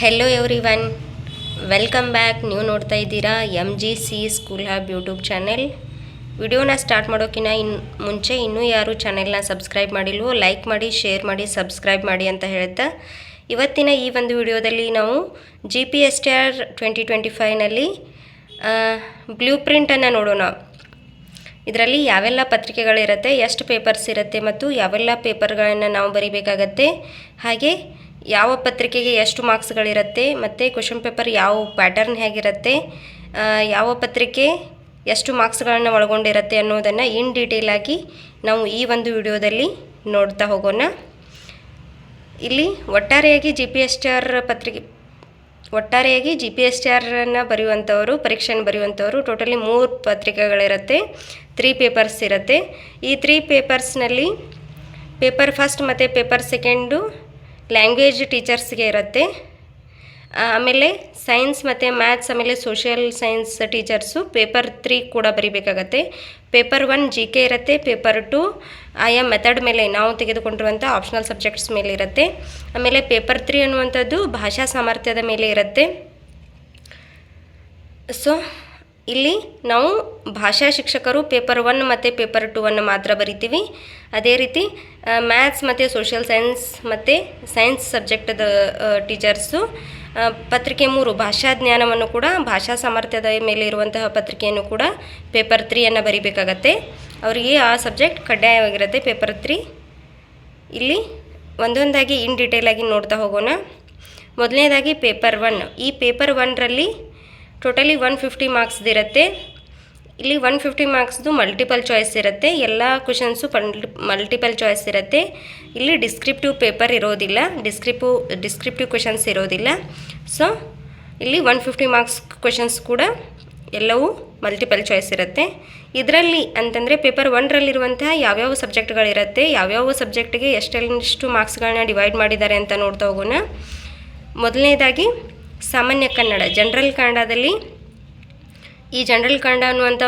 Hello everyone welcome back ನೀವು ನೋಡ್ತಾ ಇದ್ದೀರಾ M G C school hub YouTube channel ವಿಡಿಯೋನ ಸ್ಟಾರ್ಟ್ ಮಾಡೋಕ್ಕಿಂತ ಇನ್ ಮುಂಚೆ ಇನ್ನೂ ಯಾರು ಚಾನೆಲ್ನ ಸಬ್ಸ್ಕ್ರೈಬ್ ಮಾಡಿಲ್ವೋ ಲೈಕ್ ಮಾಡಿ ಶೇರ್ ಮಾಡಿ ಸಬ್ಸ್ಕ್ರೈಬ್ ಮಾಡಿ ಅಂತ ಹೇಳ್ತಾ, ಇವತ್ತಿನ ಈ ಒಂದು ವಿಡಿಯೋದಲ್ಲಿ ನಾವು G P S T R twenty twenty ಫೈವ್ನಲ್ಲಿ blue ಪ್ರಿಂಟನ್ನು ನೋಡೋಣ. ಇದರಲ್ಲಿ ಯಾವೆಲ್ಲ ಪತ್ರಿಕೆಗಳಿರುತ್ತೆ, ಎಷ್ಟು ಪೇಪರ್ಸ್ ಇರುತ್ತೆ ಮತ್ತು ಯಾವೆಲ್ಲ ಪೇಪರ್ಗಳನ್ನು ನಾವು ಬರಿಬೇಕಾಗತ್ತೆ, ಹಾಗೆ ಯಾವ ಪತ್ರಿಕೆಗೆ ಎಷ್ಟು ಮಾರ್ಕ್ಸ್ಗಳಿರುತ್ತೆ, ಮತ್ತು ಕ್ವಶನ್ ಪೇಪರ್ ಯಾವ ಪ್ಯಾಟರ್ನ್ ಹೇಗಿರುತ್ತೆ ಯಾವ ಪತ್ರಿಕೆ ಎಷ್ಟು ಮಾರ್ಕ್ಸ್ಗಳನ್ನು ಒಳಗೊಂಡಿರುತ್ತೆ ಅನ್ನೋದನ್ನು ಇನ್ ಡೀಟೇಲ್ ಆಗಿ ನಾವು ಈ ಒಂದು ವಿಡಿಯೋದಲ್ಲಿ ನೋಡ್ತಾ ಹೋಗೋಣ. ಇಲ್ಲಿ ಒಟ್ಟಾರೆಯಾಗಿ G P S T R ಪತ್ರಿಕೆ, ಒಟ್ಟಾರೆಯಾಗಿ ಜಿ ಪಿ ಎಸ್ ಟಿ ಆರನ್ನು ಬರೆಯುವಂಥವರು, ಪರೀಕ್ಷೆಯನ್ನು ಬರೆಯುವಂಥವರು ಟೋಟಲಿ ಮೂರು ಪತ್ರಿಕೆಗಳಿರುತ್ತೆ ತ್ರೀ ಪೇಪರ್ಸ್ ಇರುತ್ತೆ. ಈ ತ್ರೀ ಪೇಪರ್ಸ್ನಲ್ಲಿ ಪೇಪರ್ ಫಸ್ಟ್ ಮತ್ತು ಪೇಪರ್ ಸೆಕೆಂಡು ಲ್ಯಾಂಗ್ವೇಜ್ ಟೀಚರ್ಸ್ಗೆ ಇರುತ್ತೆ. ಆಮೇಲೆ ಸೈನ್ಸ್ ಮತ್ತು ಮ್ಯಾಥ್ಸ್ ಆಮೇಲೆ social science teachers paper three ಕೂಡ ಬರಿಬೇಕಾಗತ್ತೆ. ಪೇಪರ್ ಒನ್ ಜಿ ಕೆ ಇರುತ್ತೆ ಪೇಪರ್ ಟು ಆಯಾ ಮೆಥಡ್ ಮೇಲೆ ನಾವು ತೆಗೆದುಕೊಂಡಿರುವಂಥ ಆಪ್ಷನಲ್ ಸಬ್ಜೆಕ್ಟ್ಸ್ ಮೇಲೆ ಇರುತ್ತೆ. ಆಮೇಲೆ ಪೇಪರ್ ತ್ರೀ ಅನ್ನುವಂಥದ್ದು ಭಾಷಾ ಸಾಮರ್ಥ್ಯದ ಮೇಲೆ ಇರುತ್ತೆ. ಸೊ ಇಲ್ಲಿ ನಾವು ಭಾಷಾ ಶಿಕ್ಷಕರು ಪೇಪರ್ ಒನ್ ಮತ್ತು ಪೇಪರ್ ಟು ಅನ್ನು ಮಾತ್ರ ಬರಿತೀವಿ. ಅದೇ ರೀತಿ ಮ್ಯಾಥ್ಸ್ ಮತ್ತು ಸೋಷಿಯಲ್ ಸೈನ್ಸ್ ಮತ್ತು ಸೈನ್ಸ್ ಸಬ್ಜೆಕ್ಟದ ಟೀಚರ್ಸು ಪತ್ರಿಕೆ ಮೂರು, ಭಾಷಾ ಜ್ಞಾನವನ್ನು ಕೂಡ, ಭಾಷಾ ಸಾಮರ್ಥ್ಯದ ಮೇಲೆ ಇರುವಂತಹ ಪತ್ರಿಕೆಯನ್ನು ಕೂಡ ಪೇಪರ್ ತ್ರೀಯನ್ನು ಬರಿಬೇಕಾಗತ್ತೆ. ಅವರಿಗೆ ಆ ಸಬ್ಜೆಕ್ಟ್ ಕಡ್ಡಾಯವಾಗಿರುತ್ತೆ. ಪೇಪರ್ ತ್ರೀ ಇಲ್ಲಿ ಒಂದೊಂದಾಗಿ ಇನ್ ಡೀಟೇಲಾಗಿ ನೋಡ್ತಾ ಹೋಗೋಣ. ಮೊದಲನೇದಾಗಿ ಪೇಪರ್ ಒನ್. ಈ ಪೇಪರ್ ಒನ್ರಲ್ಲಿ ಟೋಟಲಿ ಒನ್ ಫಿಫ್ಟಿ ಮಾರ್ಕ್ಸ್ದು ಇರುತ್ತೆ. ಇಲ್ಲಿ ಒನ್ ಫಿಫ್ಟಿ ಮಾರ್ಕ್ಸ್ದು ಮಲ್ಟಿಪಲ್ ಚಾಯ್ಸ್ ಇರುತ್ತೆ. ಎಲ್ಲ ಕ್ವಶನ್ಸು ಮಲ್ಟಿಪಲ್ ಚಾಯ್ಸ್ ಇರುತ್ತೆ. ಇಲ್ಲಿ ಡಿಸ್ಕ್ರಿಪ್ಟಿವ್ ಪೇಪರ್ ಇರೋದಿಲ್ಲ. ಡಿಸ್ಕ್ರಿಪ್ಟಿವ್ ಡಿಸ್ಕ್ರಿಪ್ಟಿವ್ ಕ್ವಶನ್ಸ್ ಇರೋದಿಲ್ಲ. ಸೊ ಇಲ್ಲಿ ಒನ್ ಫಿಫ್ಟಿ ಮಾರ್ಕ್ಸ್ ಕ್ವಶನ್ಸ್ ಕೂಡ ಎಲ್ಲವೂ ಮಲ್ಟಿಪಲ್ ಚಾಯ್ಸ್ ಇರುತ್ತೆ. ಇದರಲ್ಲಿ ಅಂತಂದರೆ ಪೇಪರ್ ಒನ್ರಲ್ಲಿರುವಂತಹ ಯಾವ್ಯಾವ ಸಬ್ಜೆಕ್ಟ್ಗಳಿರುತ್ತೆ ಯಾವ್ಯಾವ ಸಬ್ಜೆಕ್ಟ್ಗೆ ಎಷ್ಟೆಷ್ಟು ಮಾರ್ಕ್ಸ್ಗಳನ್ನ ಡಿವೈಡ್ ಮಾಡಿದ್ದಾರೆ ಅಂತ ನೋಡ್ತಾ ಹೋಗೋಣ. ಮೊದಲನೇದಾಗಿ ಸಾಮಾನ್ಯ ಕನ್ನಡ ಜನರಲ್ ಕನ್ನಡದಲ್ಲಿ ಈ ಜನರಲ್ ಕನ್ನಡ ಅನ್ನುವಂಥ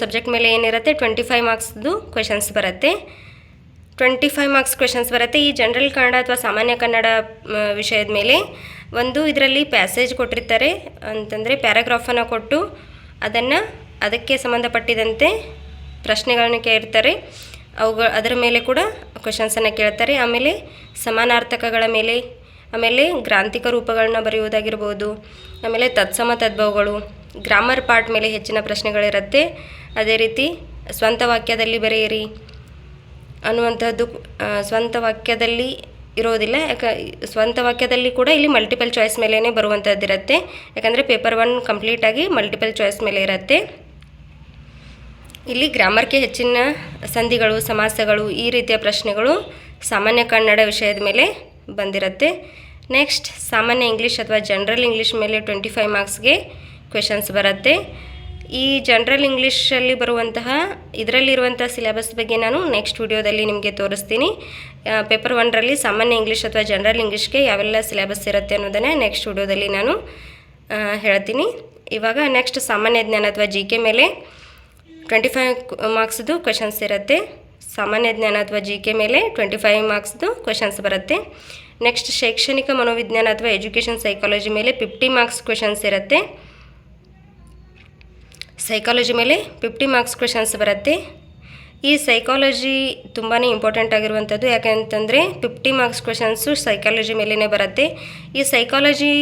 ಸಬ್ಜೆಕ್ಟ್ ಮೇಲೆ ಏನಿರುತ್ತೆ ಟ್ವೆಂಟಿ ಫೈವ್ ಮಾರ್ಕ್ಸ್ದು ಕ್ವೆಶನ್ಸ್ ಬರುತ್ತೆ. ಟ್ವೆಂಟಿ ಫೈವ್ ಮಾರ್ಕ್ಸ್ ಕ್ವೆಶನ್ಸ್ ಬರುತ್ತೆ. ಈ ಜನರಲ್ ಕನ್ನಡ ಅಥವಾ ಸಾಮಾನ್ಯ ಕನ್ನಡ ವಿಷಯದ ಮೇಲೆ ಒಂದು ಇದರಲ್ಲಿ ಪ್ಯಾಸೇಜ್ ಕೊಟ್ಟಿರ್ತಾರೆ. ಅಂತಂದರೆ ಪ್ಯಾರಾಗ್ರಾಫನ್ನು ಕೊಟ್ಟು ಅದನ್ನು ಅದಕ್ಕೆ ಸಂಬಂಧಪಟ್ಟಿದಂತೆ ಪ್ರಶ್ನೆಗಳನ್ನು ಕೇಳಿರ್ತಾರೆ ಅವುಗಳು ಅದರ ಮೇಲೆ ಕೂಡ ಕ್ವೆಶನ್ಸನ್ನು ಕೇಳ್ತಾರೆ. ಆಮೇಲೆ ಸಮಾನಾರ್ಥಕಗಳ ಮೇಲೆ, ಆಮೇಲೆ ಗ್ರಾಂಥಿಕ ರೂಪಗಳನ್ನ ಬರೆಯುವುದಾಗಿರ್ಬೋದು, ಆಮೇಲೆ ತತ್ಸಮ ತದ್ಭವಗಳು ಗ್ರಾಮರ್ ಪಾರ್ಟ್ ಮೇಲೆ ಹೆಚ್ಚಿನ ಪ್ರಶ್ನೆಗಳಿರುತ್ತೆ. ಅದೇ ರೀತಿ, ಸ್ವಂತ ವಾಕ್ಯದಲ್ಲಿ ಬರೆಯಿರಿ. ಅನ್ನುವಂಥದ್ದು ಸ್ವಂತ ವಾಕ್ಯದಲ್ಲಿ ಇರೋದಿಲ್ಲ. ಯಾಕ, ಸ್ವಂತ ವಾಕ್ಯದಲ್ಲಿ ಕೂಡ ಇಲ್ಲಿ ಮಲ್ಟಿಪಲ್ ಚಾಯ್ಸ್ ಮೇಲೇ ಬರುವಂಥದ್ದಿರುತ್ತೆ ಯಾಕಂದರೆ ಪೇಪರ್ ಒನ್ ಕಂಪ್ಲೀಟಾಗಿ ಮಲ್ಟಿಪಲ್ ಚಾಯ್ಸ್ ಮೇಲೆ ಇರುತ್ತೆ. ಇಲ್ಲಿ ಗ್ರಾಮರ್ಗೆ ಹೆಚ್ಚಿನ ಸಂಧಿಗಳು, ಸಮಾಸಗಳು, ಈ ರೀತಿಯ ಪ್ರಶ್ನೆಗಳು ಸಾಮಾನ್ಯ ಕನ್ನಡ ವಿಷಯದ ಮೇಲೆ ಬಂದಿರುತ್ತೆ. ನೆಕ್ಸ್ಟ್ ಸಾಮಾನ್ಯ ಇಂಗ್ಲೀಷ್ ಅಥವಾ ಜನರಲ್ ಇಂಗ್ಲೀಷ್ ಮೇಲೆ ಟ್ವೆಂಟಿ ಫೈವ್ ಮಾರ್ಕ್ಸ್ಗೆ ಕ್ವೆಶನ್ಸ್ ಬರುತ್ತೆ. ಈ ಜನರಲ್ ಇಂಗ್ಲೀಷಲ್ಲಿ ಬರುವಂತಹ ಇದರಲ್ಲಿರುವಂಥ ಸಿಲೆಬಸ್ ಬಗ್ಗೆ ನಾನು ನೆಕ್ಸ್ಟ್ ವಿಡಿಯೋದಲ್ಲಿ ನಿಮಗೆ ತೋರಿಸ್ತೀನಿ. ಪೇಪರ್ ಒನ್ರಲ್ಲಿ ಸಾಮಾನ್ಯ ಇಂಗ್ಲೀಷ್ ಅಥವಾ ಜನರಲ್ ಇಂಗ್ಲೀಷ್ಗೆ ಯಾವೆಲ್ಲ ಸಿಲೆಬಸ್ ಇರುತ್ತೆ ಅನ್ನೋದನ್ನೇ ನೆಕ್ಸ್ಟ್ ವಿಡಿಯೋದಲ್ಲಿ ನಾನು ಹೇಳ್ತೀನಿ. ಇವಾಗ ನೆಕ್ಸ್ಟ್ ಸಾಮಾನ್ಯ ಜ್ಞಾನ ಅಥವಾ ಜಿ ಕೆ ಮೇಲೆ ಟ್ವೆಂಟಿ ಫೈವ್ ಮಾರ್ಕ್ಸ್ದು ಕ್ವೆಶನ್ಸ್ ಇರುತ್ತೆ. ಸಾಮಾನ್ಯ ಜ್ಞಾನ ಅಥವಾ ಜಿ ಕೆ ಮೇಲೆ ಟ್ವೆಂಟಿ ಫೈವ್ ಮಾರ್ಕ್ಸ್ದು ಕ್ವೆಶನ್ಸ್ ಬರುತ್ತೆ. ನೆಕ್ಸ್ಟ್ ಶೈಕ್ಷಣಿಕ ಮನೋವಿಜ್ಞಾನ ಅಥವಾ ಎಜುಕೇಷನ್ ಸೈಕಾಲಜಿ ಮೇಲೆ ಫಿಫ್ಟಿ ಮಾರ್ಕ್ಸ್ ಕ್ವೆಶನ್ಸ್ ಇರುತ್ತೆ. ಸೈಕಾಲಜಿ ಮೇಲೆ ಫಿಫ್ಟಿ ಮಾರ್ಕ್ಸ್ ಕ್ವೆಶನ್ಸ್ ಬರುತ್ತೆ. ಈ ಸೈಕಾಲಜಿ ತುಂಬಾ ಇಂಪಾರ್ಟೆಂಟ್ ಆಗಿರುವಂಥದ್ದು. ಯಾಕೆಂತಂದರೆ ಫಿಫ್ಟಿ ಮಾರ್ಕ್ಸ್ ಕ್ವೆಶನ್ಸು ಸೈಕಾಲಜಿ ಮೇಲೇ ಬರುತ್ತೆ. ಈ ಸೈಕಾಲಜಿ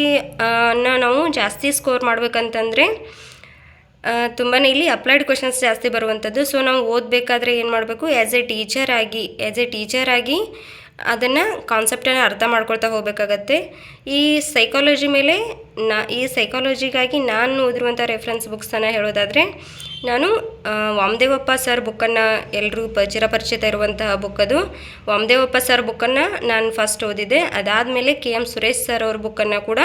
ಅನ್ನು ನಾವು ಜಾಸ್ತಿ ಸ್ಕೋರ್ ಮಾಡಬೇಕಂತಂದರೆ ತುಂಬಾ ಇಲ್ಲಿ ಅಪ್ಲೈಡ್ ಕ್ವೆಶನ್ಸ್ ಜಾಸ್ತಿ ಬರುವಂಥದ್ದು. ಸೊ ನಾವು ಓದಬೇಕಾದ್ರೆ ಏನು ಮಾಡಬೇಕು? ಆ್ಯಸ್ ಎ ಟೀಚರ್ ಆಗಿ ಆ್ಯಸ್ ಎ ಟೀಚರ್ ಆಗಿ ಅದನ್ನು ಕಾನ್ಸೆಪ್ಟನ್ನು ಅರ್ಥ ಮಾಡ್ಕೊಳ್ತಾ ಹೋಗಬೇಕಾಗತ್ತೆ. ಈ ಸೈಕಾಲಜಿ ಮೇಲೆ ನಾ, ಈ ಸೈಕಾಲಜಿಗಾಗಿ ನಾನು ಓದಿರುವಂಥ ರೆಫರೆನ್ಸ್ ಬುಕ್ಸನ್ನು ಹೇಳೋದಾದರೆ, ನಾನು ವಾಮದೇವಪ್ಪ ಸರ್ ಬುಕ್ಕನ್ನು ಎಲ್ಲರೂ ಪ ಚಿರಪರಿಚಿತ ಇರುವಂತಹ ಬುಕ್ ಅದು. ವಾಮದೇವಪ್ಪ ಸರ್ ಬುಕ್ಕನ್ನು ನಾನು ಫಸ್ಟ್ ಓದಿದ್ದೆ. ಅದಾದಮೇಲೆ ಕೆ ಎಂ ಸುರೇಶ್ ಸರ್ ಅವ್ರ ಬುಕ್ಕನ್ನು ಕೂಡ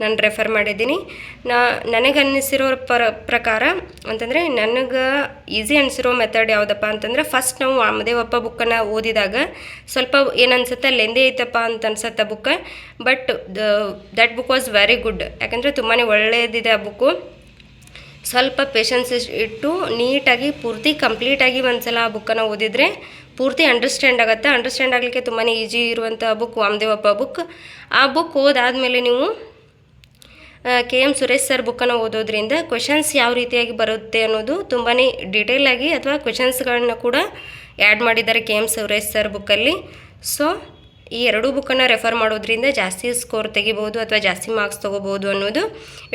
ನಾನು ರೆಫರ್ ಮಾಡಿದ್ದೀನಿ. ನಾ ನನಗೆ ಅನ್ನಿಸಿರೋ ಪರ, ಪ್ರಕಾರ ಅಂತಂದರೆ ನನಗೆ ಈಸಿ ಅನಿಸಿರೋ ಮೆಥಡ್ ಯಾವುದಪ್ಪ ಅಂತಂದರೆ ಫಸ್ಟ್ ನಾವು ವಾಮದೇವಪ್ಪ ಬುಕ್ಕನ್ನು ಓದಿದಾಗ ಸ್ವಲ್ಪ ಏನನ್ಸುತ್ತೆ ಲೆಂದೇ ಐತಪ್ಪ ಅಂತ ಅನ್ಸುತ್ತೆ ಬುಕ್ಕ but that book was very good ಯಾಕಂದರೆ ತುಂಬಾ ಒಳ್ಳೆಯದಿದೆ ಆ ಬುಕ್ಕು ಸ್ವಲ್ಪ ಪೇಷನ್ಸ್ ಇಟ್ಟು ನೀಟಾಗಿ ಪೂರ್ತಿ ಕಂಪ್ಲೀಟಾಗಿ ಒಂದ್ಸಲ ಆ ಬುಕ್ಕನ್ನು ಓದಿದರೆ ಪೂರ್ತಿ ಅಂಡರ್ಸ್ಟ್ಯಾಂಡ್ ಆಗುತ್ತೆ. ಅಂಡರ್ಸ್ಟ್ಯಾಂಡ್ ಆಗಲಿಕ್ಕೆ ತುಂಬಾ ಈಜಿ ಇರುವಂಥ ಬುಕ್ ವಾಮದೇವಪ್ಪ ಬುಕ್ ಆ ಬುಕ್ ಓದಾದಮೇಲೆ ನೀವು ಕೆ ಎಂ ಸುರೇಶ್ ಸರ್ ಬುಕ್ಕನ್ನು ಓದೋದ್ರಿಂದ ಕ್ವೆಶನ್ಸ್ ಯಾವ ರೀತಿಯಾಗಿ ಬರುತ್ತೆ ಅನ್ನೋದು ತುಂಬಾ ಡೀಟೇಲ್ ಆಗಿ ಅಥವಾ ಕ್ವೆಶನ್ಸ್ಗಳನ್ನ ಕೂಡ ಆ್ಯಡ್ ಮಾಡಿದ್ದಾರೆ ಕೆ ಎಂ ಸುರೇಶ್ ಸರ್ ಬುಕ್ಕಲ್ಲಿ ಸೊ ಈ ಎರಡೂ ಬುಕ್ಕನ್ನು ರೆಫರ್ ಮಾಡೋದ್ರಿಂದ ಜಾಸ್ತಿ ಸ್ಕೋರ್ ತೆಗಿಬೋದು ಅಥವಾ ಜಾಸ್ತಿ ಮಾರ್ಕ್ಸ್ ತೊಗೋಬೋದು ಅನ್ನೋದು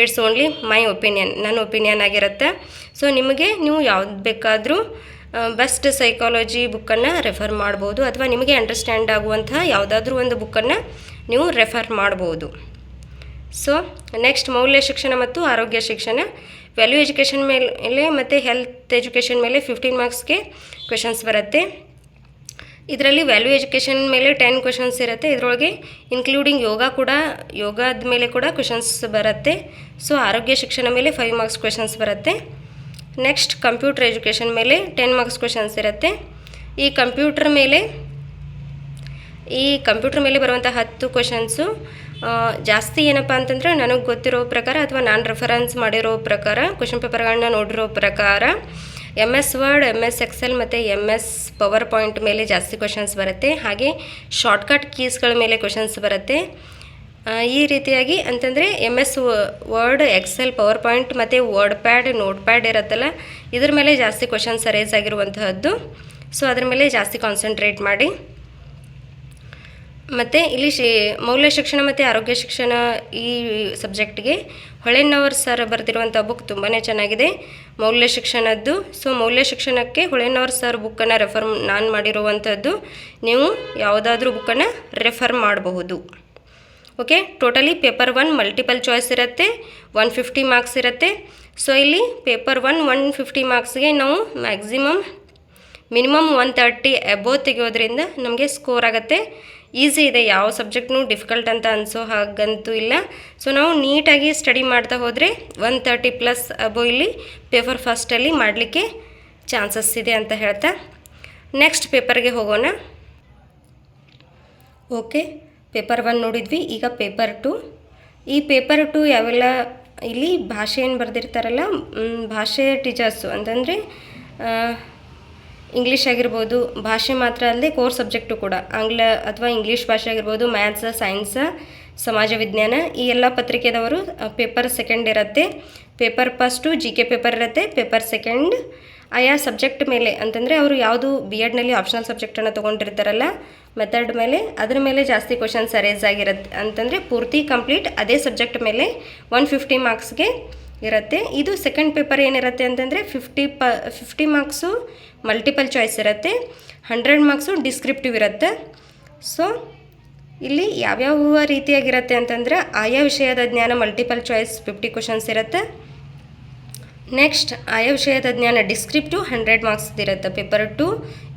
ಇಟ್ಸ್ ಓನ್ಲಿ ಮೈ ಒಪಿನಿಯನ್ ನನ್ನ ಒಪಿನಿಯನ್ ಆಗಿರುತ್ತೆ. ಸೊ ನಿಮಗೆ ನೀವು ಯಾವ್ದು ಬೇಕಾದರೂ ಬೆಸ್ಟ್ ಸೈಕಾಲಜಿ ಬುಕ್ಕನ್ನು ರೆಫರ್ ಮಾಡ್ಬೋದು ಅಥವಾ ನಿಮಗೆ ಅಂಡರ್ಸ್ಟ್ಯಾಂಡ್ ಆಗುವಂತಹ ಯಾವುದಾದ್ರೂ ಒಂದು ಬುಕ್ಕನ್ನು ನೀವು ರೆಫರ್ ಮಾಡ್ಬೋದು. ಸೊ ನೆಕ್ಸ್ಟ್ ಮೌಲ್ಯ ಶಿಕ್ಷಣ ಮತ್ತು ಆರೋಗ್ಯ ಶಿಕ್ಷಣ. ವ್ಯಾಲ್ಯೂ ಎಜುಕೇಷನ್ ಮೇಲೆ ಮತ್ತು ಹೆಲ್ತ್ ಎಜುಕೇಷನ್ ಮೇಲೆ ಫಿಫ್ಟೀನ್ ಮಾರ್ಕ್ಸ್ಗೆ ಕ್ವೆಶನ್ಸ್ ಬರುತ್ತೆ. ಇದರಲ್ಲಿ ವ್ಯಾಲ್ಯೂ ಎಜುಕೇಷನ್ ಮೇಲೆ ಟೆನ್ ಕ್ವೆಶನ್ಸ್ ಇರುತ್ತೆ. ಇದರೊಳಗೆ ಇನ್ಕ್ಲೂಡಿಂಗ್ ಯೋಗ ಕೂಡ, ಯೋಗದ ಮೇಲೆ ಕೂಡ ಕ್ವೆಶನ್ಸ್ ಬರುತ್ತೆ. ಸೊ ಆರೋಗ್ಯ ಶಿಕ್ಷಣ ಮೇಲೆ ಫೈವ್ ಮಾರ್ಕ್ಸ್ ಕ್ವೆಶನ್ಸ್ ಬರುತ್ತೆ. ನೆಕ್ಸ್ಟ್ ಕಂಪ್ಯೂಟರ್ ಎಜುಕೇಷನ್ ಮೇಲೆ ಟೆನ್ ಮಾರ್ಕ್ಸ್ ಕ್ವೆಶನ್ಸ್ ಇರುತ್ತೆ. ಈ ಕಂಪ್ಯೂಟರ್ ಮೇಲೆ, ಈ ಕಂಪ್ಯೂಟರ್ ಮೇಲೆ ಬರುವಂಥ ಹತ್ತು ಕ್ವಶನ್ಸು ಜಾಸ್ತಿ ಏನಪ್ಪ ಅಂತಂದರೆ ನನಗೆ ಗೊತ್ತಿರೋ ಪ್ರಕಾರ ಅಥವಾ ನಾನು ರೆಫರೆನ್ಸ್ ಮಾಡಿರೋ ಪ್ರಕಾರ ಕ್ವಶನ್ ಪೇಪರ್ಗಳನ್ನ ನೋಡಿರೋ ಪ್ರಕಾರ M S Word M S Excel ಮತ್ತು ಎಂ ಎಸ್ ಪವರ್ ಪಾಯಿಂಟ್ ಮೇಲೆ ಜಾಸ್ತಿ ಕ್ವಶನ್ಸ್ ಬರುತ್ತೆ. ಹಾಗೆ ಶಾರ್ಟ್ಕಟ್ ಕೀಸ್ಗಳ ಮೇಲೆ ಕ್ವಶನ್ಸ್ ಬರುತ್ತೆ. ಈ ರೀತಿಯಾಗಿ ಅಂತಂದರೆ M S Word Excel power point ಮತ್ತು ವರ್ಡ್ ಪ್ಯಾಡ್ ನೋಟ್ ಪ್ಯಾಡ್ ಇರುತ್ತಲ್ಲ, ಇದ್ರ ಮೇಲೆ ಜಾಸ್ತಿ ಕ್ವಶನ್ಸ್ ಅರೇಸ್ ಆಗಿರುವಂತಹದ್ದು. ಸೊ ಅದ್ರ ಮೇಲೆ ಜಾಸ್ತಿ ಕಾನ್ಸಂಟ್ರೇಟ್ ಮಾಡಿ. ಮತ್ತು ಇಲ್ಲಿ ಶಿ, ಮೌಲ್ಯ ಶಿಕ್ಷಣ ಮತ್ತು ಆರೋಗ್ಯ ಶಿಕ್ಷಣ ಈ ಸಬ್ಜೆಕ್ಟ್ಗೆ ಹೊಳೆನವರ್ ಸರ್ ಬರೆದಿರುವಂಥ ಬುಕ್ ತುಂಬಾ ಚೆನ್ನಾಗಿದೆ. ಮೌಲ್ಯ ಶಿಕ್ಷಣದ್ದು, ಸೊ ಮೌಲ್ಯ ಶಿಕ್ಷಣಕ್ಕೆ ಹೊಳೆನವರ್ ಸರ್ ಬುಕ್ಕನ್ನು ರೆಫರ್ ನಾನು ಮಾಡಿರುವಂಥದ್ದು, ನೀವು ಯಾವುದಾದ್ರೂ ಬುಕ್ಕನ್ನು ರೆಫರ್ ಮಾಡಬಹುದು. Okay, totally paper one multiple choice ಇರುತ್ತೆ, ಒನ್ ಫಿಫ್ಟಿ ಮಾರ್ಕ್ಸ್ ಇರುತ್ತೆ. ಸೊ ಇಲ್ಲಿ ಪೇಪರ್ ಒನ್ ಒನ್ ಫಿಫ್ಟಿ ಮಾರ್ಕ್ಸ್ಗೆ ನಾವು maximum minimum one thirty above ತೆಗೆಯೋದ್ರಿಂದ ನಮಗೆ ಸ್ಕೋರ್ ಆಗುತ್ತೆ. ಈಸಿ ಇದೆ, ಯಾವ ಸಬ್ಜೆಕ್ಟ್ನೂ ಡಿಫಿಕಲ್ಟ್ ಅಂತ ಅನಿಸೋ ಹಾಗಂತೂ ಇಲ್ಲ. ಸೊ ನಾವು ನೀಟಾಗಿ ಸ್ಟಡಿ ಮಾಡ್ತಾ ಹೋದರೆ ಒನ್ ತರ್ಟಿ ಪ್ಲಸ್ ಅಬೋ ಇಲ್ಲಿ ಪೇಪರ್ ಫಸ್ಟಲ್ಲಿ ಮಾಡಲಿಕ್ಕೆ ಚಾನ್ಸಸ್ ಇದೆ ಅಂತ ಹೇಳ್ತಾ. ನೆಕ್ಸ್ಟ್ ಪೇಪರ್ಗೆ ಹೋಗೋಣ. ಓಕೆ ಪೇಪರ್ ಒನ್ ನೋಡಿದ್ವಿ, ಈಗ ಪೇಪರ್ ಟು ಈ ಪೇಪರ್ ಟು ಯಾವೆಲ್ಲ ಇಲ್ಲಿ ಭಾಷೆ ಏನು ಬರೆದಿರ್ತಾರಲ್ಲ? ಭಾಷೆ ಟೀಚರ್ಸು ಅಂತಂದರೆ ಇಂಗ್ಲೀಷ್ ಆಗಿರ್ಬೋದು, ಭಾಷೆ ಮಾತ್ರ ಅಲ್ಲದೆ ಕೋರ್ ಸಬ್ಜೆಕ್ಟು ಕೂಡ. ಆಂಗ್ಲ ಅಥವಾ ಇಂಗ್ಲೀಷ್ ಭಾಷೆ ಆಗಿರ್ಬೋದು ಮ್ಯಾಥ್ಸ ಸೈನ್ಸ್ ಸಮಾಜ ವಿಜ್ಞಾನ, ಈ ಎಲ್ಲ ಪತ್ರಿಕೆದವರು ಪೇಪರ್ ಸೆಕೆಂಡ್ ಇರುತ್ತೆ. Paper first G K paper ಇರುತ್ತೆ. ಪೇಪರ್ ಸೆಕೆಂಡ್ ಆಯಾ ಸಬ್ಜೆಕ್ಟ್ ಮೇಲೆ ಅಂತಂದರೆ ಅವರು ಯಾವುದು ಬಿ ಎಡ್ನಲ್ಲಿ ಆಪ್ಷನಲ್ ಸಬ್ಜೆಕ್ಟನ್ನು ತೊಗೊಂಡಿರ್ತಾರಲ್ಲ ಮೆಥಡ್ ಮೇಲೆ ಅದರ ಮೇಲೆ ಜಾಸ್ತಿ ಕ್ವಶನ್ಸ್ ಅರೇಸ್ ಆಗಿರುತ್ತೆ ಅಂತಂದರೆ ಪೂರ್ತಿ ಕಂಪ್ಲೀಟ್ ಅದೇ ಸಬ್ಜೆಕ್ಟ್ ಮೇಲೆ ಒನ್ ಫಿಫ್ಟಿ ಮಾರ್ಕ್ಸ್ಗೆ ಇರುತ್ತೆ. ಇದು ಸೆಕೆಂಡ್ ಪೇಪರ್ ಏನಿರುತ್ತೆ ಅಂತಂದರೆ ಫಿಫ್ಟಿ ಪ ಫಿಫ್ಟಿ ಮಾರ್ಕ್ಸು ಮಲ್ಟಿಪಲ್ ಚಾಯ್ಸ್ ಇರುತ್ತೆ. ಹಂಡ್ರೆಡ್ ಮಾರ್ಕ್ಸು ಡಿಸ್ಕ್ರಿಪ್ಟಿವ್ ಇರುತ್ತೆ. ಸೊ ಇಲ್ಲಿ ಯಾವ್ಯಾವ ರೀತಿಯಾಗಿರುತ್ತೆ ಅಂತಂದರೆ ಆಯಾ ವಿಷಯದ ಜ್ಞಾನ ಮಲ್ಟಿಪಲ್ ಚಾಯ್ಸ್ ಫಿಫ್ಟಿ ಕ್ವಶನ್ಸ್ ಇರುತ್ತೆ. ನೆಕ್ಸ್ಟ್ ಆಯಾ ವಿಷಯದ ಜ್ಞಾನ ಡಿಸ್ಕ್ರಿಪ್ಟಿವ್ ಹಂಡ್ರೆಡ್ ಮಾರ್ಕ್ಸ್ ಇರುತ್ತೆ. ಪೇಪರ್ ಟು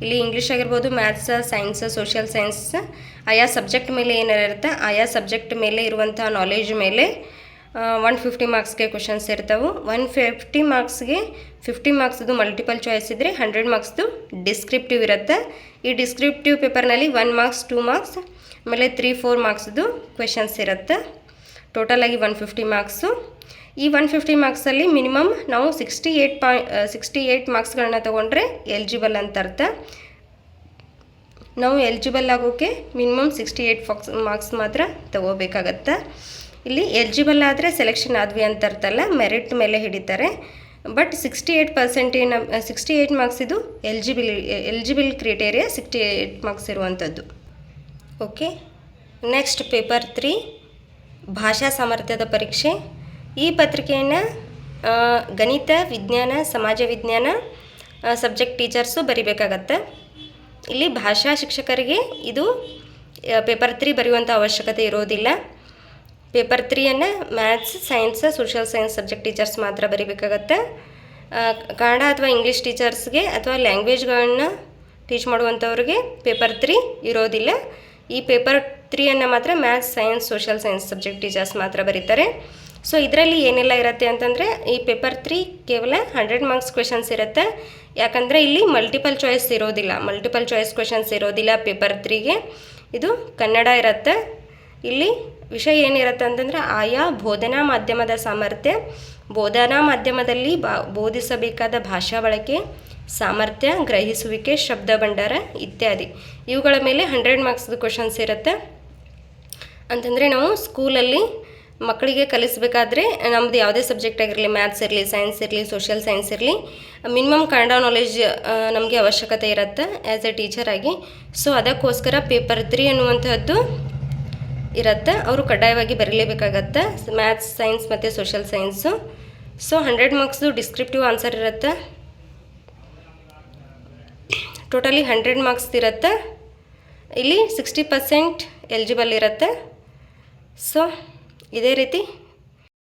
ಇಲ್ಲಿ ಇಂಗ್ಲೀಷ್ ಆಗಿರ್ಬೋದು ಮ್ಯಾಥ್ಸ ಸೈನ್ಸ್ ಸೋಷಿಯಲ್ ಸೈನ್ಸ್ ಆಯಾ ಸಬ್ಜೆಕ್ಟ್ ಮೇಲೆ ಏನಿರುತ್ತೆ ಆಯಾ ಸಬ್ಜೆಕ್ಟ್ ಮೇಲೆ ಇರುವಂಥ ನಾಲೆಜ್ ಮೇಲೆ ಒನ್ ಫಿಫ್ಟಿ ಮಾರ್ಕ್ಸ್ಗೆ ಕ್ವಶನ್ಸ್ ಇರ್ತವೆ. ಒನ್ ಫಿಫ್ಟಿ ಮಾರ್ಕ್ಸ್ಗೆ ಫಿಫ್ಟಿ ಮಾರ್ಕ್ಸ್ದು ಮಲ್ಟಿಪಲ್ ಚಾಯ್ಸ್ ಇದ್ದರೆ ಹಂಡ್ರೆಡ್ ಮಾರ್ಕ್ಸ್ದು ಡಿಸ್ಕ್ರಿಪ್ಟಿವ್ ಇರುತ್ತೆ. ಈ ಡಿಸ್ಕ್ರಿಪ್ಟಿವ್ ಪೇಪರ್ನಲ್ಲಿ ಒನ್ ಮಾರ್ಕ್ಸ್ ಟೂ ಮಾರ್ಕ್ಸ್ ಆಮೇಲೆ ತ್ರೀ ಫೋರ್ ಮಾರ್ಕ್ಸ್ದು ಕ್ವೆಶನ್ಸ್ ಇರುತ್ತೆ. ಟೋಟಲಾಗಿ ಒನ್ ಫಿಫ್ಟಿ ಮಾರ್ಕ್ಸು ಈ ಒನ್ ಫಿಫ್ಟಿ ಮಾರ್ಕ್ಸಲ್ಲಿ ಮಿನಿಮಮ್ ನಾವು ಸಿಕ್ಸ್ಟಿ ಏಯ್ಟ್ ಪಾಯ್ ಸಿಕ್ಸ್ಟಿ ಏಯ್ಟ್ ಮಾರ್ಕ್ಸ್ಗಳನ್ನ ತೊಗೊಂಡ್ರೆ ಎಲಿಜಿಬಲ್ ಅಂತ ಅರ್ಥ. ನಾವು ಎಲಿಜಿಬಲ್ ಆಗೋಕ್ಕೆ ಮಿನಿಮಮ್ ಸಿಕ್ಸ್ಟಿ ಏಯ್ಟ್ ಫಾಕ್ಸ್ ಮಾರ್ಕ್ಸ್ ಮಾತ್ರ ತಗೋಬೇಕಾಗತ್ತೆ. ಇಲ್ಲಿ ಎಲಿಜಿಬಲ್ ಆದರೆ ಸೆಲೆಕ್ಷನ್ ಆದ್ವಿ ಅಂತ ಅರ್ಥ ಅಲ್ಲ ಮೆರಿಟ್ ಮೇಲೆ ಹಿಡಿತಾರೆ. But sixty eight percentage sixty eight marks ಇದು eligible eligible criteria sixty eight marks ಇರುವಂಥದ್ದು ಓಕೆ ನೆಕ್ಸ್ಟ್ ಪೇಪರ್ ತ್ರೀ ಭಾಷಾ ಸಾಮರ್ಥ್ಯದ ಪರೀಕ್ಷೆ. ಈ ಪತ್ರಿಕೆಯನ್ನು ಗಣಿತ, ವಿಜ್ಞಾನ, ಸಮಾಜ ವಿಜ್ಞಾನ ಸಬ್ಜೆಕ್ಟ್ ಟೀಚರ್ಸು ಬರಿಬೇಕಾಗತ್ತೆ. ಇಲ್ಲಿ ಭಾಷಾ ಶಿಕ್ಷಕರಿಗೆ ಇದು ಪೇಪರ್ ತ್ರೀ ಬರೆಯುವಂಥ ಅವಶ್ಯಕತೆ ಇರೋದಿಲ್ಲ. Paper ತ್ರೀಯನ್ನು maths, science, social science subject teachers ಮಾತ್ರ ಬರೀಬೇಕಾಗತ್ತೆ. ಕನ್ನಡ ಅಥವಾ ಇಂಗ್ಲೀಷ್ ಟೀಚರ್ಸ್ಗೆ ಅಥವಾ ಲ್ಯಾಂಗ್ವೇಜ್ಗಳನ್ನ ಟೀಚ್ ಮಾಡುವಂಥವ್ರಿಗೆ ಪೇಪರ್ ತ್ರೀ ಇರೋದಿಲ್ಲ. ಈ ಪೇಪರ್ ತ್ರೀಯನ್ನು ಮಾತ್ರ maths, science, social science subject teachers ಮಾತ್ರ ಬರೀತಾರೆ. ಸೊ, ಇದರಲ್ಲಿ ಏನೆಲ್ಲ ಇರುತ್ತೆ ಅಂತಂದರೆ ಈ ಪೇಪರ್ ತ್ರೀ ಕೇವಲ ಹಂಡ್ರೆಡ್ ಮಾರ್ಕ್ಸ್ ಕ್ವೆಶನ್ಸ್ ಇರುತ್ತೆ. ಯಾಕಂದರೆ ಇಲ್ಲಿ ಮಲ್ಟಿಪಲ್ ಚಾಯ್ಸ್ ಇರೋದಿಲ್ಲ. ಮಲ್ಟಿಪಲ್ ಚಾಯ್ಸ್ ಕ್ವೆಶನ್ಸ್ ಇರೋದಿಲ್ಲ ಪೇಪರ್ ತ್ರೀಗೆ. ಇದು ಕನ್ನಡ ಇರುತ್ತೆ. ಇಲ್ಲಿ ವಿಷಯ ಏನಿರುತ್ತೆ ಅಂತಂದರೆ ಆಯಾ ಬೋಧನಾ ಮಾಧ್ಯಮದ ಸಾಮರ್ಥ್ಯ, ಬೋಧನಾ ಮಾಧ್ಯಮದಲ್ಲಿ ಬಾ, ಬೋಧಿಸಬೇಕಾದ ಭಾಷಾ ಬಳಕೆ, ಸಾಮರ್ಥ್ಯ, ಗ್ರಹಿಸುವಿಕೆ, ಶಬ್ದ ಭಂಡಾರ ಇತ್ಯಾದಿ. ಇವುಗಳ ಮೇಲೆ ಹಂಡ್ರೆಡ್ ಮಾರ್ಕ್ಸ್ದು ಕ್ವಶನ್ಸ್ ಇರುತ್ತೆ. ಅಂತಂದರೆ ನಾವು ಸ್ಕೂಲಲ್ಲಿ ಮಕ್ಕಳಿಗೆ ಕಲಿಸಬೇಕಾದ್ರೆ ನಮ್ಮದು ಯಾವುದೇ ಸಬ್ಜೆಕ್ಟ್ ಆಗಿರಲಿ ಮ್ಯಾಥ್ಸ್ ಇರಲಿ ಸೈನ್ಸ್ ಇರಲಿ ಸೋಷಿಯಲ್ ಸೈನ್ಸ್ ಇರಲಿ ಮಿನಿಮಮ್ ಕನ್ನಡ ನಾಲೆಜ್ ನಮಗೆ ಅವಶ್ಯಕತೆ ಇರುತ್ತೆ ಆ್ಯಸ್ ಎ ಟೀಚರ್ ಆಗಿ. ಸೊ ಅದಕ್ಕೋಸ್ಕರ ಪೇಪರ್ ತ್ರೀ ಅನ್ನುವಂಥದ್ದು ಇರುತ್ತೆ. ಅವರು ಕಡ್ಡಾಯವಾಗಿ ಬರೀಲೇಬೇಕಾಗತ್ತೆ. ಮ್ಯಾಥ್ಸ್ ಸೈನ್ಸ್ ಮತ್ತು ಸೋಷಲ್ ಸೈನ್ಸು ಸೊ ಹಂಡ್ರೆಡ್ ಮಾರ್ಕ್ಸ್ದು ಡಿಸ್ಕ್ರಿಪ್ಟಿವ್ ಆನ್ಸರ್ ಇರುತ್ತೆ. ಟೋಟಲಿ ಹಂಡ್ರೆಡ್ ಮಾರ್ಕ್ಸ್ ಇರುತ್ತೆ. ಇಲ್ಲಿ ಸಿಕ್ಸ್ಟಿ ಪರ್ಸೆಂಟ್ ಎಲಿಜಿಬಲ್ ಇರುತ್ತೆ. ಸೊ ಇದೇ ರೀತಿ